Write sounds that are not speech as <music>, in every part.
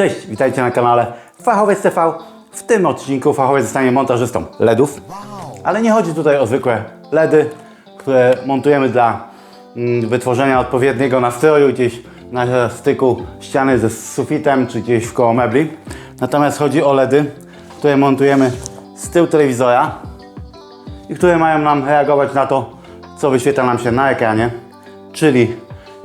Cześć, witajcie na kanale Fachowiec TV. W tym odcinku fachowiec zostanie montażystą LEDów. Ale nie chodzi tutaj o zwykłe LEDy, które montujemy dla mm, wytworzenia odpowiedniego nastroju gdzieś na styku ściany ze sufitem czy gdzieś w koło mebli. Natomiast chodzi o LEDy, które montujemy z tyłu telewizora i które mają nam reagować na to, co wyświetla nam się na ekranie. Czyli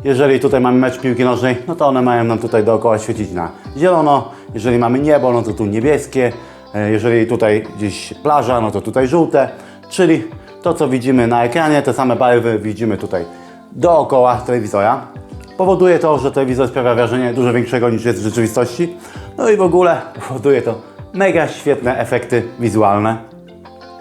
jeżeli tutaj mamy mecz piłki nożnej, no to one mają nam tutaj dookoła świecić na zielono. Jeżeli mamy niebo, no to tu niebieskie. E, Jeżeli tutaj gdzieś plaża, no to tutaj żółte. Czyli to, co widzimy na ekranie, te same barwy widzimy tutaj dookoła telewizora. Powoduje to, że telewizor sprawia wrażenie dużo większego niż jest w rzeczywistości. No i w ogóle powoduje to mega świetne efekty wizualne.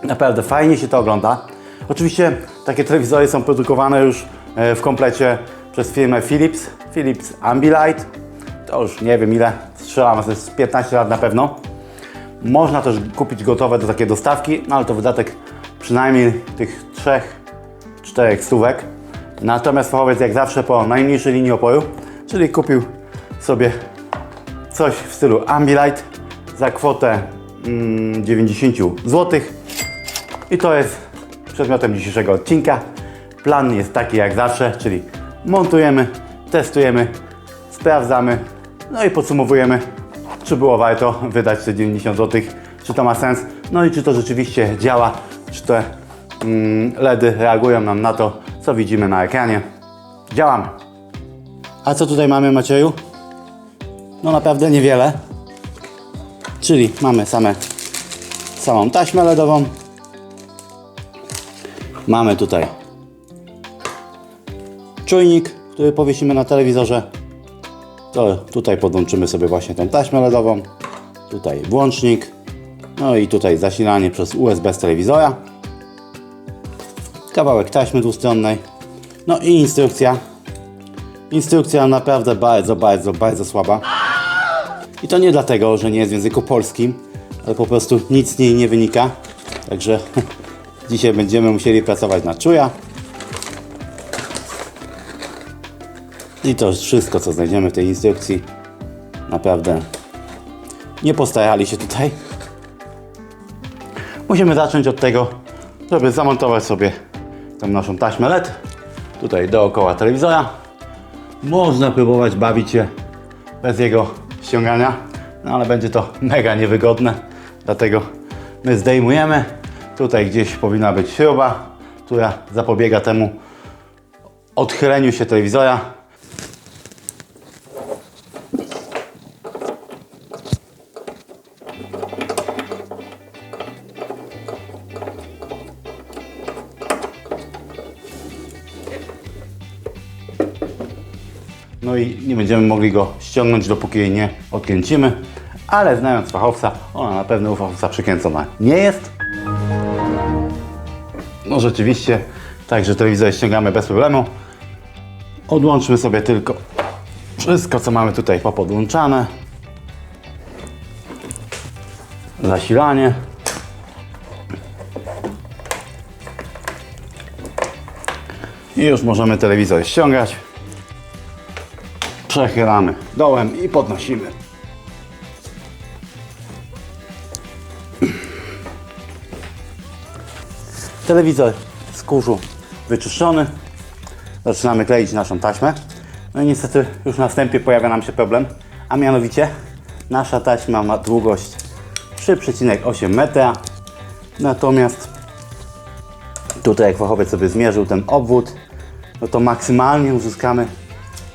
Naprawdę fajnie się to ogląda. Oczywiście takie telewizory są produkowane już e, w komplecie przez firmę Philips. Philips Ambilight. To już nie wiem ile, strzelam, to jest 15 lat na pewno. Można też kupić gotowe do takiej dostawki, no ale to wydatek przynajmniej tych 3-4 stówek. Natomiast fachowiec jak zawsze po najmniejszej linii oporu, czyli kupił sobie coś w stylu Ambilight za kwotę mm, 90 zł. I to jest przedmiotem dzisiejszego odcinka. Plan jest taki jak zawsze, czyli montujemy, testujemy, sprawdzamy, no i podsumowujemy, czy było warto wydać te 90 zł, czy to ma sens, no i czy to rzeczywiście działa, czy te mm, LEDy reagują nam na to, co widzimy na ekranie. Działamy. A co tutaj mamy Macieju? No naprawdę niewiele. Czyli mamy same, samą taśmę LEDową, Mamy tutaj czujnik, który powiesimy na telewizorze. To tutaj podłączymy sobie właśnie tą taśmę LEDową. Tutaj włącznik. No i tutaj zasilanie przez USB z telewizora. Kawałek taśmy dwustronnej. No i instrukcja. Instrukcja naprawdę bardzo, bardzo, bardzo słaba. I to nie dlatego, że nie jest w języku polskim, ale po prostu nic z niej nie wynika. Także <laughs> dzisiaj będziemy musieli pracować na czuja. I to wszystko, co znajdziemy w tej instrukcji. Naprawdę nie postarali się tutaj. Musimy zacząć od tego, żeby zamontować sobie tą naszą taśmę LED. Tutaj dookoła telewizora. Można próbować bawić się bez jego ściągania, no ale będzie to mega niewygodne. Dlatego my zdejmujemy. Tutaj gdzieś powinna być śruba, która zapobiega temu odchyleniu się telewizora. Będziemy mogli go ściągnąć, dopóki jej nie odkręcimy. Ale znając fachowca, ona na pewno u fachowca przykręcona nie jest. No rzeczywiście, także telewizor ściągamy bez problemu. Odłączmy sobie tylko wszystko, co mamy tutaj popodłączane. Zasilanie. I już możemy telewizor ściągać. Przechylamy dołem i podnosimy. Telewizor z kurzu wyczyszczony. Zaczynamy kleić naszą taśmę. No i niestety już na wstępie pojawia nam się problem, a mianowicie nasza taśma ma długość 3,8 metra. Natomiast tutaj jak fachowiec sobie zmierzył ten obwód, no to maksymalnie uzyskamy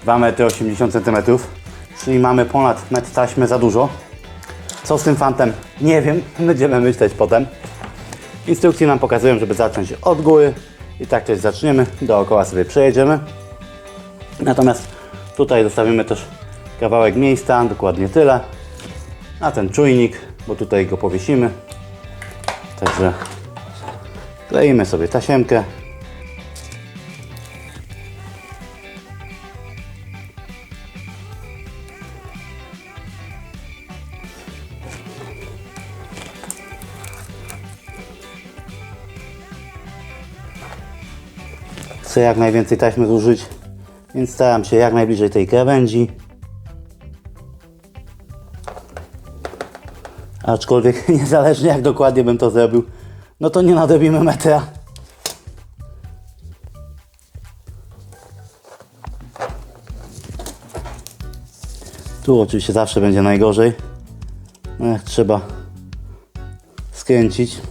2,80 cm, czyli mamy ponad metr taśmy za dużo. Co z tym fantem? Nie wiem, <laughs> będziemy myśleć potem. Instrukcje nam pokazują, żeby zacząć od góry i tak też zaczniemy, dookoła sobie przejedziemy. Natomiast tutaj zostawimy też kawałek miejsca, dokładnie tyle, na ten czujnik, bo tutaj go powiesimy. Także kleimy sobie tasiemkę. Chcę jak najwięcej taśmy zużyć, więc staram się jak najbliżej tej krawędzi. Aczkolwiek <laughs> niezależnie jak dokładnie bym to zrobił, no to nie nadrobimy metra. Tu oczywiście zawsze będzie najgorzej. No jak trzeba skręcić.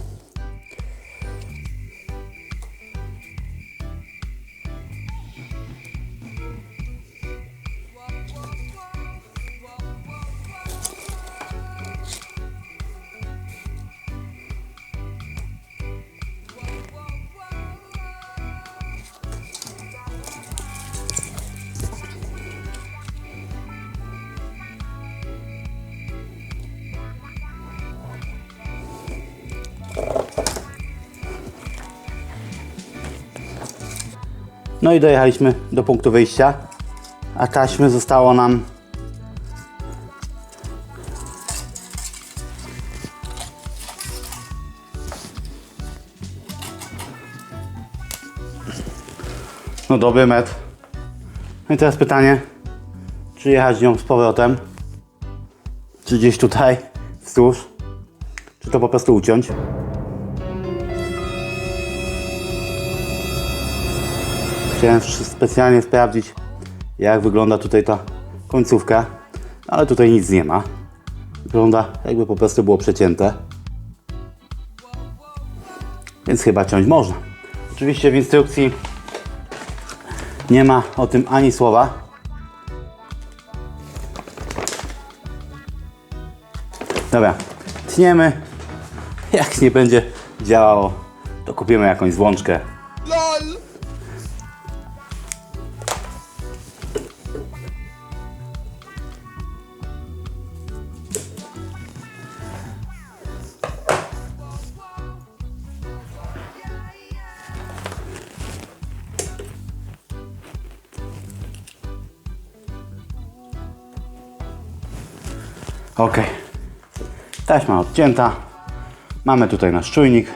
No i dojechaliśmy do punktu wyjścia, a taśmy zostało nam no dobry metr. No i teraz pytanie, czy jechać nią z powrotem, czy gdzieś tutaj wzdłuż, czy to po prostu uciąć. Chciałem specjalnie sprawdzić, jak wygląda tutaj ta końcówka, ale tutaj nic nie ma. Wygląda jakby po prostu było przecięte. Więc chyba ciąć można. Oczywiście w instrukcji nie ma o tym ani słowa. Dobra, tniemy. Jak nie będzie działało, to kupimy jakąś złączkę Ok. Taśma odcięta. Mamy tutaj nasz czujnik.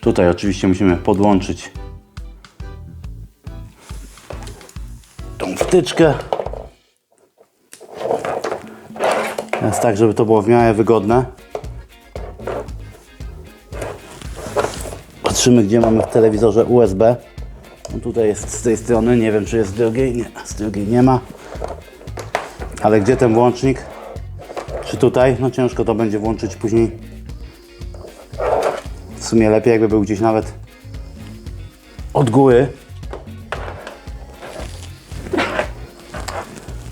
Tutaj oczywiście musimy podłączyć tą wtyczkę. Teraz tak, żeby to było w miarę wygodne. Patrzymy, gdzie mamy w telewizorze USB. No tutaj jest z tej strony, nie wiem czy jest z drugiej, nie, z drugiej nie ma. Ale gdzie ten włącznik? Czy tutaj? No ciężko to będzie włączyć później. W sumie lepiej jakby był gdzieś nawet od góry.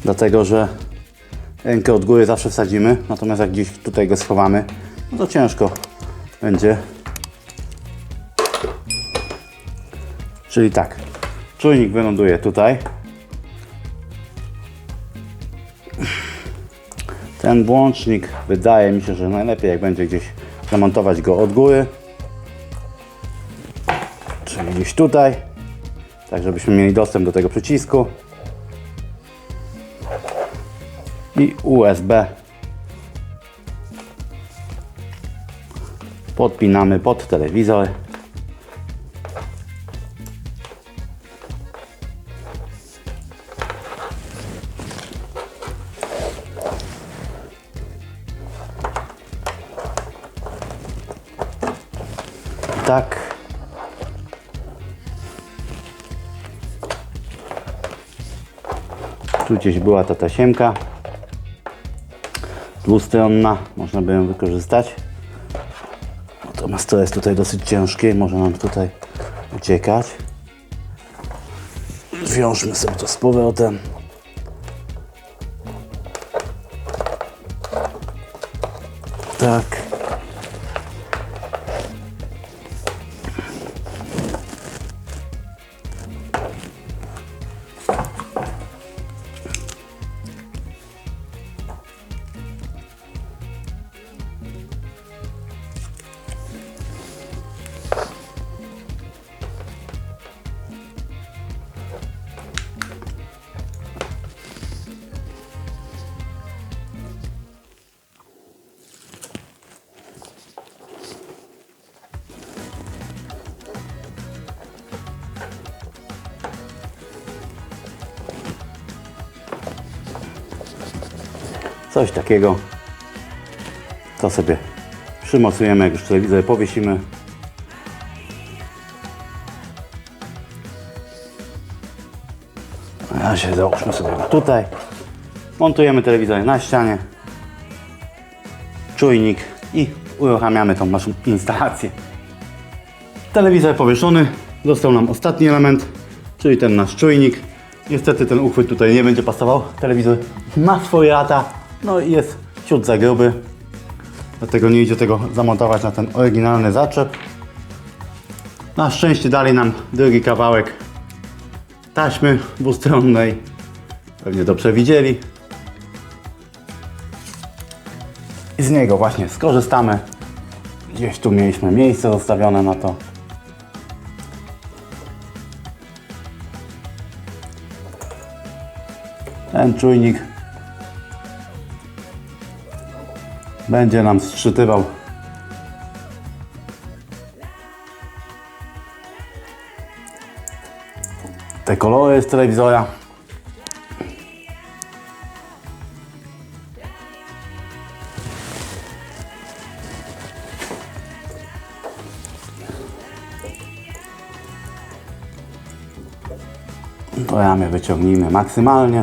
Dlatego, że rękę od góry zawsze wsadzimy, natomiast jak gdzieś tutaj go schowamy, no to ciężko będzie. Czyli tak, czujnik wyląduje tutaj. Ten włącznik wydaje mi się, że najlepiej jak będzie gdzieś zamontować go od góry. Czyli gdzieś tutaj. Tak żebyśmy mieli dostęp do tego przycisku. I USB. Podpinamy pod telewizor. Tak. Tu gdzieś była ta tasiemka dwustronna, można by ją wykorzystać. Natomiast to jest tutaj dosyć ciężkie, może nam tutaj uciekać. Wiążmy sobie to z powrotem. Tak. Coś takiego. To sobie przymocujemy, jak już telewizor powiesimy. Na razie załóżmy sobie tutaj. Montujemy telewizor na ścianie. Czujnik i uruchamiamy tą naszą instalację. Telewizor powieszony. Został nam ostatni element, czyli ten nasz czujnik. Niestety ten uchwyt tutaj nie będzie pasował. Telewizor ma swoje lata, no i jest ciut za gruby. Dlatego nie idzie tego zamontować na ten oryginalny zaczep. Na szczęście dali nam drugi kawałek taśmy dwustronnej. Pewnie to przewidzieli. I z niego właśnie skorzystamy. Gdzieś tu mieliśmy miejsce zostawione na to. Ten czujnik będzie nam zszytywał te kolory z telewizora. To ramię wyciągnijmy maksymalnie.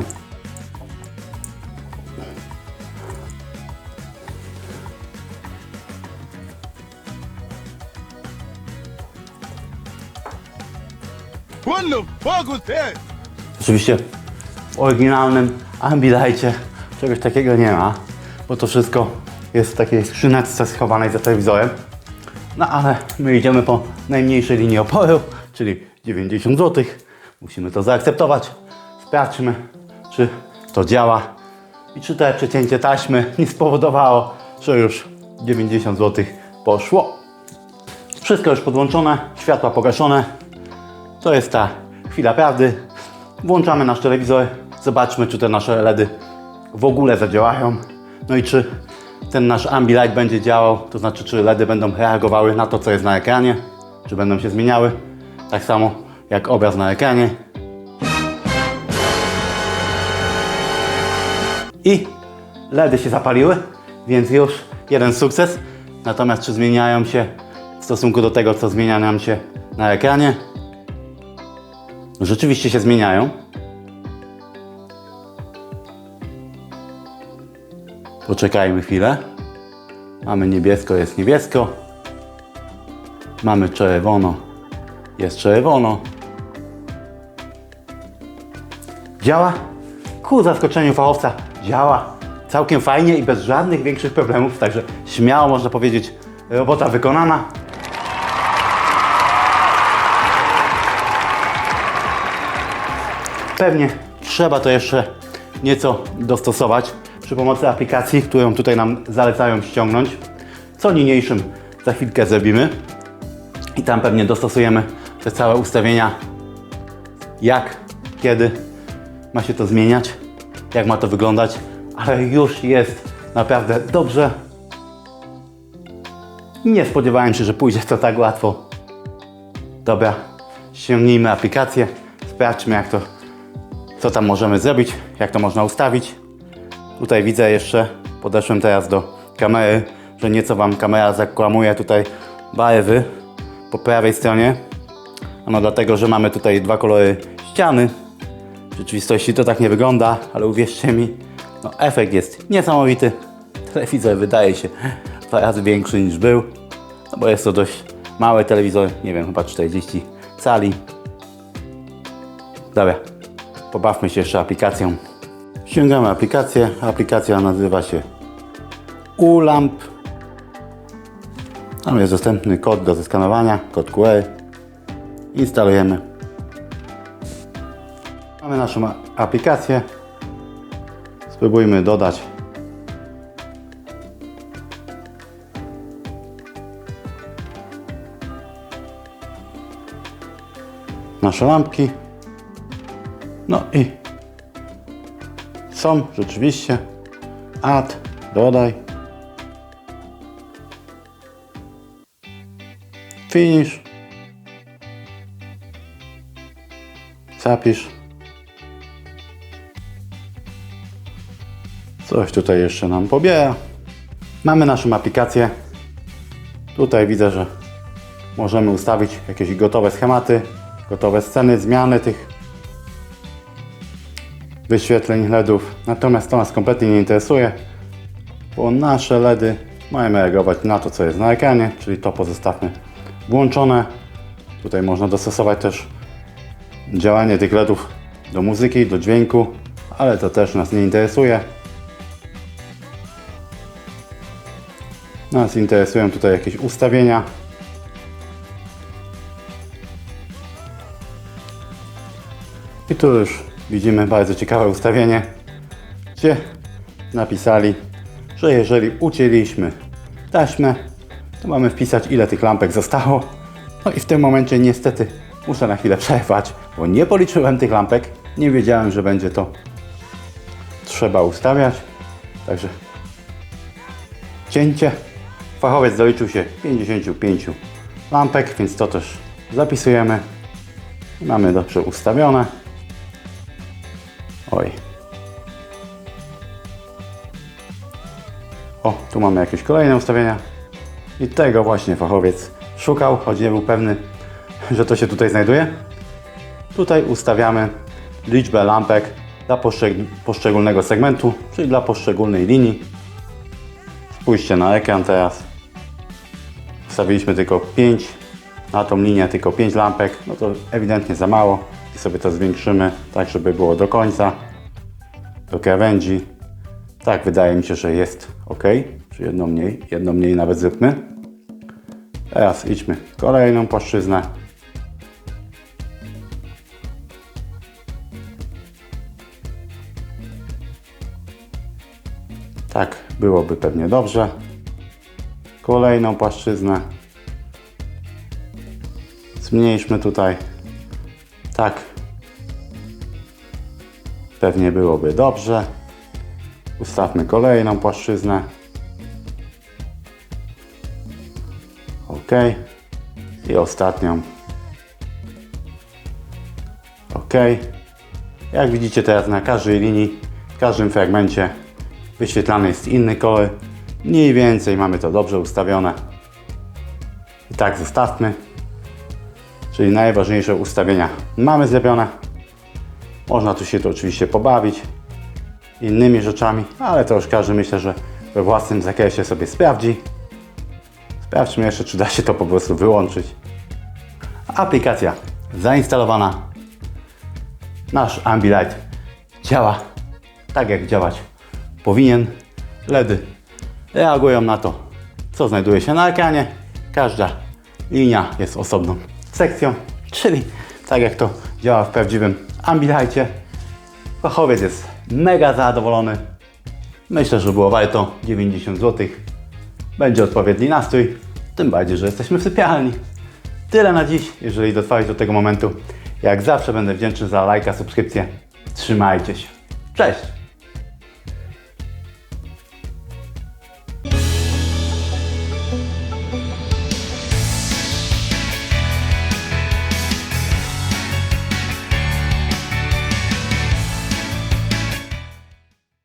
What the fuck was that? Oczywiście w oryginalnym Ambilightie czegoś takiego nie ma, bo to wszystko jest w takiej skrzyneczce schowanej za telewizorem. No ale my idziemy po najmniejszej linii oporu, czyli 90 zł. Musimy to zaakceptować. Sprawdźmy, czy to działa i czy te przecięcie taśmy nie spowodowało, że już 90 zł poszło. Wszystko już podłączone, światła pogaszone. To jest ta chwila prawdy. Włączamy nasz telewizor, zobaczmy, czy te nasze LEDy w ogóle zadziałają. No i czy ten nasz Ambilight będzie działał, to znaczy, czy LEDy będą reagowały na to, co jest na ekranie, czy będą się zmieniały, tak samo jak obraz na ekranie. I LEDy się zapaliły, więc już jeden sukces. Natomiast czy zmieniają się w stosunku do tego, co zmienia nam się na ekranie? Rzeczywiście się zmieniają. Poczekajmy chwilę. Mamy niebiesko, jest niebiesko. Mamy czerwono, jest czerwono. Działa? Ku zaskoczeniu fachowca działa całkiem fajnie i bez żadnych większych problemów, także śmiało można powiedzieć, robota wykonana. Pewnie trzeba to jeszcze nieco dostosować przy pomocy aplikacji, którą tutaj nam zalecają ściągnąć. Co niniejszym za chwilkę zrobimy i tam pewnie dostosujemy te całe ustawienia, jak, kiedy ma się to zmieniać, jak ma to wyglądać, ale już jest naprawdę dobrze. Nie spodziewałem się, że pójdzie to tak łatwo. Dobra, ściągnijmy aplikację, sprawdźmy jak to, co tam możemy zrobić, jak to można ustawić. Tutaj widzę jeszcze, podeszłem teraz do kamery, że nieco Wam kamera zakłamuje tutaj barwy po prawej stronie. No dlatego, że mamy tutaj dwa kolory ściany. W rzeczywistości to tak nie wygląda, ale uwierzcie mi, no efekt jest niesamowity. Telewizor wydaje się dwa razy większy niż był, no bo jest to dość mały telewizor, nie wiem, chyba 40 cali. Dobra, pobawmy się jeszcze aplikacją. Ściągamy aplikację. Aplikacja nazywa się ULAMP. Tam jest dostępny kod do zeskanowania, kod QR. Instalujemy. Mamy naszą aplikację. Spróbujmy dodać nasze lampki. No i są rzeczywiście. Add, dodaj. Finish. Zapisz. Coś tutaj jeszcze nam pobiera. Mamy naszą aplikację. Tutaj widzę, że możemy ustawić jakieś gotowe schematy, gotowe sceny, zmiany tych wyświetleń LEDów. Natomiast to nas kompletnie nie interesuje, bo nasze LEDy mają reagować na to, co jest na ekranie, czyli to pozostawmy włączone. Tutaj można dostosować też działanie tych LEDów do muzyki, do dźwięku, ale to też nas nie interesuje. Nas interesują tutaj jakieś ustawienia. I tu już widzimy bardzo ciekawe ustawienie, gdzie napisali, że jeżeli ucięliśmy taśmę, to mamy wpisać ile tych lampek zostało. No i w tym momencie niestety muszę na chwilę przerwać, bo nie policzyłem tych lampek. Nie wiedziałem, że będzie to trzeba ustawiać. Także cięcie. Fachowiec doliczył się 55 lampek, więc to też zapisujemy. Mamy dobrze ustawione. Oj. O, tu mamy jakieś kolejne ustawienia. I tego właśnie fachowiec szukał, choć nie był pewny, że to się tutaj znajduje. Tutaj ustawiamy liczbę lampek dla poszczeg- poszczególnego segmentu, czyli dla poszczególnej linii. Spójrzcie na ekran teraz. Wstawiliśmy tylko 5, na tą linię tylko 5 lampek, no to ewidentnie za mało i sobie to zwiększymy, tak żeby było do końca, do krawędzi. Tak, wydaje mi się, że jest ok, czy jedno mniej, jedno mniej nawet zróbmy. Teraz idźmy w kolejną płaszczyznę. Tak, byłoby pewnie dobrze. Kolejną płaszczyznę. Zmniejszmy tutaj. Tak. Pewnie byłoby dobrze. Ustawmy kolejną płaszczyznę. OK. I ostatnią. OK. Jak widzicie teraz na każdej linii, w każdym fragmencie wyświetlany jest inny kolor. Mniej więcej mamy to dobrze ustawione. I tak zostawmy. Czyli najważniejsze ustawienia mamy zrobione. Można tu się to oczywiście pobawić innymi rzeczami, ale to już każdy myślę, że we własnym zakresie sobie sprawdzi. Sprawdźmy jeszcze, czy da się to po prostu wyłączyć. Aplikacja zainstalowana. Nasz Ambilight działa tak, jak działać powinien. LEDy reagują na to, co znajduje się na ekranie. Każda linia jest osobną sekcją, czyli tak jak to działa w prawdziwym Ambilightie. Fachowiec jest mega zadowolony. Myślę, że było warto 90 zł. Będzie odpowiedni nastrój, tym bardziej, że jesteśmy w sypialni. Tyle na dziś, jeżeli dotrwałeś do tego momentu. Jak zawsze będę wdzięczny za lajka, subskrypcję. Trzymajcie się. Cześć!